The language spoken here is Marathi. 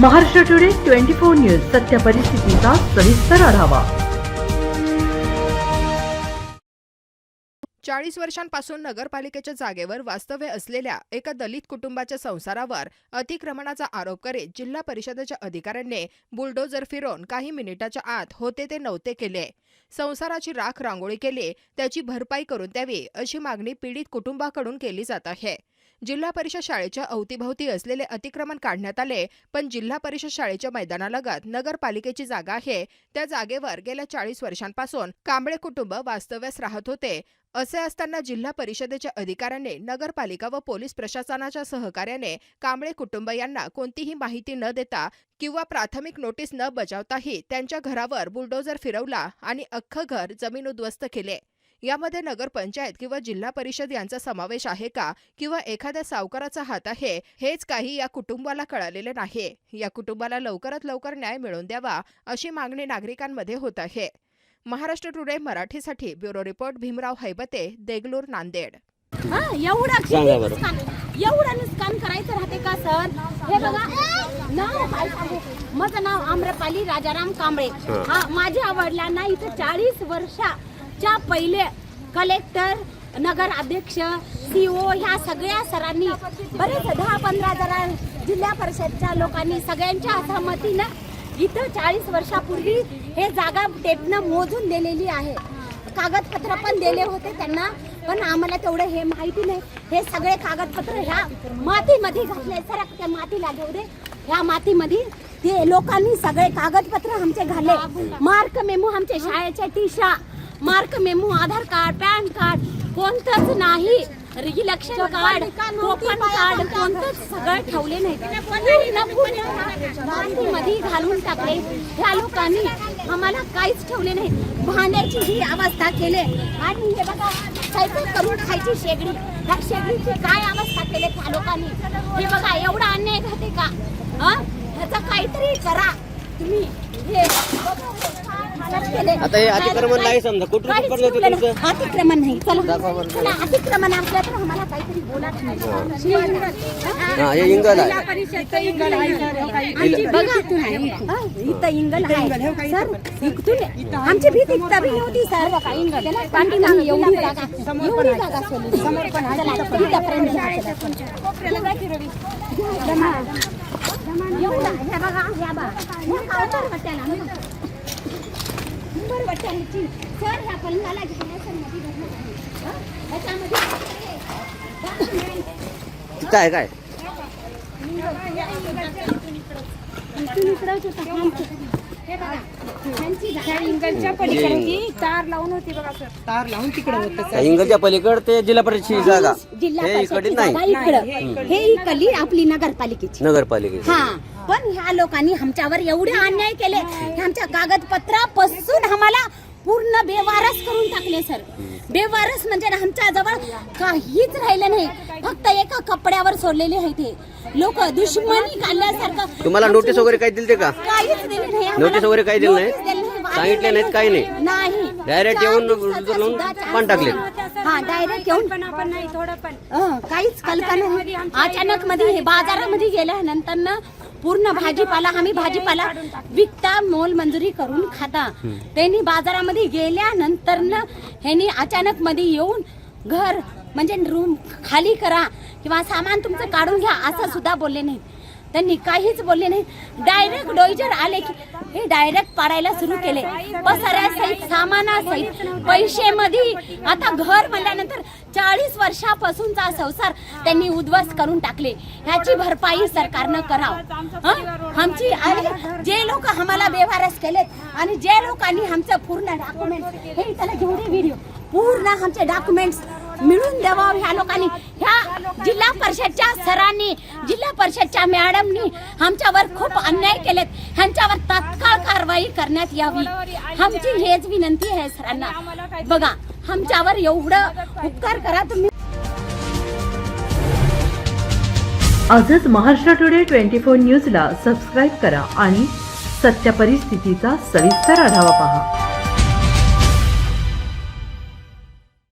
Maharashtra today twenty four news सत्य परिस्थितीचा सविस्तर आढावा. चाळीस वर्षांपासून नगरपालिकेच्या जागेवर वास्तव्य असलेल्या एका दलित कुटुंबाच्या संसारावर अतिक्रमणाचा आरोप करीत जिल्हा परिषदेच्या अधिकाऱ्यांनी बुलडोजर फिरवून काही मिनिटाच्या आत होते ते नव्हते केले. संसाराची राख रांगोळी केली त्याची भरपाई करून द्यावी अशी मागणी पीडित कुटुंबाकडून केली जात आहे. जिल्हा परिषद शाळेच्या अवतीभवती असलेले अतिक्रमण काढण्यात आले पण जिल्हा परिषद शाळेच्या मैदानालगत नगरपालिकेची जागा आहे. त्या जागेवर गेल्या चाळीस वर्षांपासून कांबळे कुटुंब वास्तव्यास राहत होते. असे असताना जिल्हा परिषदेच्या अधिकाऱ्यांनी नगरपालिका व पोलीस प्रशासनाच्या सहकार्याने कांबळे कुटुंब यांना कोणतीही माहिती न देता किंवा प्राथमिक नोटीस न बजावताही त्यांच्या घरावर बुलडोजर फिरवला आणि अख्खं घर जमीन उद्ध्वस्त केले. यामध्ये नगरपंचायत किंवा जिल्हा परिषद यांचा समावेश आहे का? किंवा एखाद्या सावकाराचा हात आहे? हेच काही या कुटुंबाला कळालेले नाही. या कुटुंबाला लवकरात लवकर न्याय मिळवून द्यावा अशी मागणी नागरिकांमध्ये होत आहे. महाराष्ट्र टुडे मराठीसाठी ब्युरो रिपोर्ट भीमराव हैबते देगलूर नांदेड. हा, एवढं नुकसान करायचं राहते का सर? हे बघा नाव? माझं नाव आम्रपाली राजाराम कांबळे. हा. माझ्या वडिलांना इथं चाळीस च्या पहिले कलेक्टर नगर अध्यक्ष सीओ ह्या सगळ्या सरांनी बरेच दहा पंधरा जरा जिल्हा परिषदच्या लोकांनी सगळ्यांच्या सहमतीनं इथं चाळीस वर्षापूर्वी हे जागा टेपनं मोजून दिलेली आहे. कागदपत्र पण दिले होते त्यांना पण आम्हाला तेवढं हे माहिती नाही. हे सगळे कागदपत्र ह्या मातीमध्ये घातले सर त्या मातीला घेऊ दे. ह्या मातीमध्ये ते लोकांनी सगळे कागदपत्र आमचे घाले मार्क मेमो आमचे शाळेचे Trisha. Mark memo Aadhaar card PAN card कोणतंच नाही. इलेक्शन कार्ड कोपन कार्ड कोणतंच सगळं ठेवले नाही. पूर्ण पूर्ण मातीमध्ये घालून टाकले. ह्या लोकांनी आम्हाला काहीच ठेवले नाही. भांड्याची ही अवस्था केले. आणि हे बघा स्वयंपाक करून खायची शेगडी. ह्या शेगडीची काय अवस्था केले त्या लोकांनी? हे बघा एवढा अन्याय घाते का? हं? ह्याचं काहीतरी करा. तुम्ही हे आता हे अतिक्रमण नाही समजा. कुठून काहीच कुठपर्यंत ठेवलं तुमचं? नाही. अतिक्रमण नाही. चला. दाखवा बरं. चला अतिक्रमण असलं तर आम्हाला काहीतरी बोला हा. हे. इंगल आहे. आमची बघा. हा, इथं इंगल आहे. सर इथून आमची भीत बी नव्हती सर. बघा इंगल पाठीमागे एवढी जागा. एवढी जागा सोडली चला, इथंपर्यंत घ्या. जमा. एवढं, हे बघा, हे बघा. हे काउंटर वाट्याला, हं. नंबर वाट्याची. सर, ह्या आहे. हं? ह्याच्यामध्ये काय काय इकडंच होतं. हे बघा, ह्यांची जागा इंगलच्या पलीकडे होती तार लावून होती बघा सर. तार लावून तिकडे होतं पलीकडे ते जिल्हा परिषदची जागा. जिल्हा हे इकडे परिषदची नाही. जागा इकडं. हे इकडली आपली नगरपालिकेची. नगरपालिकेची. हा पण ह्या लोकांनी आमच्यावर एवढे अन्याय केले हे आमच्या कागदपत्रापासून आम्हाला बेवारस करून टाकले सर बेवारस म्हणजे आमच्या जवळ काहीच राहिलं नाही फक्त एका कपड्यावर सोडलेले आहे ते लोक दुश्मनी काढल्यासारखं तुम्हाला नोटीस वगैरे काही दिली का काहीच दिले नाही. नोटीस वगैरे काही दिली नाही? नोटीस दिली नाही. सांगितले नाहीत, काही नाही? चार येऊन पण टाकले. हा डायरेक्ट येऊन पण आपण नाही थोडं पण काहीच कल्पना नाही. अचानक मध्ये हे बाजारामध्ये गेल्यानंतर ना पूर्ण भाजीपाला आम्ही भाजीपाला विकता मोल मंजुरी करून खाता. त्यांनी बाजारामध्ये गेल्यानंतर ना ह्यांनी अचानक मध्ये येऊन घर म्हणजे रूम खाली करा किंवा सामान तुमचं काढून घ्या असं सुद्धा बोलले नाही त्यांनी काहीच बोलले नाही. डायरेक्ट डोईजर आले की हे डायरेक्ट पाडायला सुरू केले. पसाऱ्यासहित सामानासहित पैसे मध्ये आता घर म्हणल्यानंतर चाळीस वर्षापासूनचा संसार त्यांनी उद्ध्वस्त करून टाकले. ह्याची भरपाई सरकारनं करावं. आमची आणि जे लोक आम्हाला व्यवहारच केलेत आणि जे लोकांनी आमचं पूर्ण डॉक्युमेंट हे त्याला घेऊन व्हिडिओ पूर्ण आमचे डॉक्युमेंट्स मिळून द्यावा ह्या लोकांनी ह्या जिल्हा परिषदच्या सरांनी परिषदच्या मॅडमनी आमच्यावर खूप अन्याय केलेत. ह्यांच्यावर तात्काळ कारवाई करण्यात यावी. आमची हेच विनंती आहे सरांना. बघा आमच्यावर एवढं उपकार करा तुम्ही. आजच महाराष्ट्र टुडे ट्वेंटी फोर न्यूजला सबस्क्राईब करा आणि सत्य परिस्थितीचा सविस्तर आढावा पहा.